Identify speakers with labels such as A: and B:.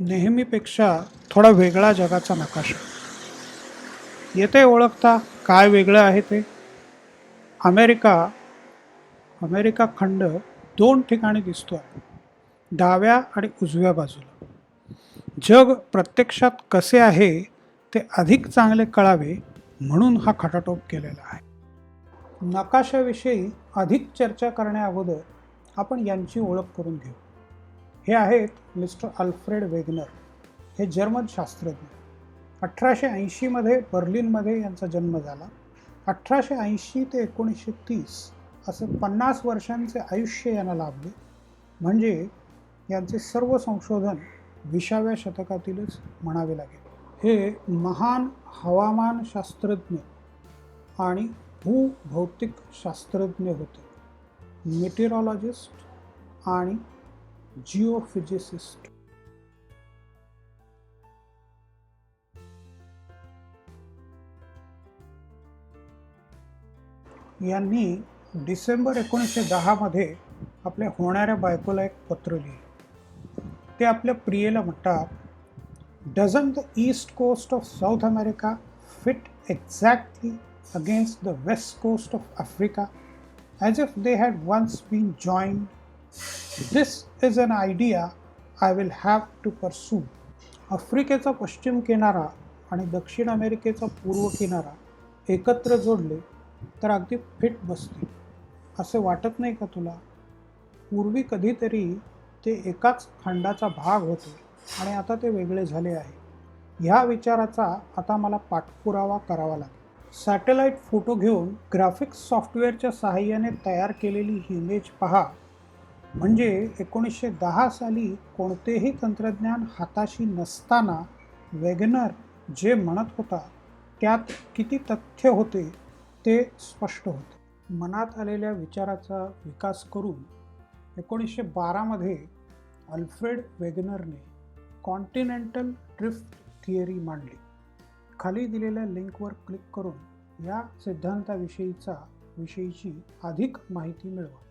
A: नेहमीपेक्षा थोडा वेगळा जगाचा नकाशा. येते ओळखता काय वेगळं आहे ते? अमेरिका अमेरिका खंड दोन ठिकाणी दिसतो आहे डाव्या आणि उजव्या बाजूला. जग प्रत्यक्षात कसे आहे ते अधिक चांगले कळावे म्हणून हा खटाटोप केलेला आहे. नकाशाविषयी अधिक चर्चा करण्याअगोदर आपण यांची ओळख करून घेऊ. हे आहेत मिस्टर अल्फ्रेड वेगनर हे जर्मन शास्त्रज्ञ. अठराशे ऐंशीमध्ये बर्लिनमध्ये यांचा जन्म झाला. अठराशे ऐंशी ते एकोणीसशे तीस असे पन्नास वर्षांचे आयुष्य यांना लाभले. म्हणजे यांचे सर्व संशोधन विसाव्या शतकातीलच म्हणावे लागेल. हे महान हवामान शास्त्रज्ञ आणि भूभौतिक शास्त्रज्ञ होते. मेटेरॉलॉजिस्ट आणि जिओफिजिसिस्ट यांनी डिसेंबर एकोणीसशे दहामध्ये आपल्या होणाऱ्या बायकोला एक पत्र लिहिले. ते आपल्या प्रियेला म्हणतात doesn't the east coast of South America fit exactly against the west coast of Africa as if they had once been joined this is an idea I will have to pursue आफ्रिकेचा पश्चिम किनारा आणि दक्षिण अमेरिकेचा पूर्व किनारा एकत्र जोडले तर अगदी फिट बसते असे वाटत नाही का तुला? पूर्वी कधीतरी ते एकाच खंडाचा भाग होते आणि आता ते वेगळे झाले आहे. ह्या विचाराचा आता मला पाठपुरावा करावा लागेल. सॅटेलाईट फोटो घेऊन ग्राफिक्स सॉफ्टवेअरच्या सहाय्याने तयार केलेली ही इमेज पहा. म्हणजे एकोणीसशे दहा साली कोणतेही तंत्रज्ञान हाताशी नसताना वेगनर जे म्हणत होता त्यात किती तथ्य होते ते स्पष्ट होते. मनात आलेल्या विचाराचा विकास करून एकोणीसशे बारामध्ये अल्फ्रेड वेगनरने कॉन्टिनेंटल ड्रिफ्ट थिअरी मांडली. खाली दिलेल्या लिंकवर क्लिक करून या सिद्धांताविषयीचा विषयीची अधिक माहिती मिळवा.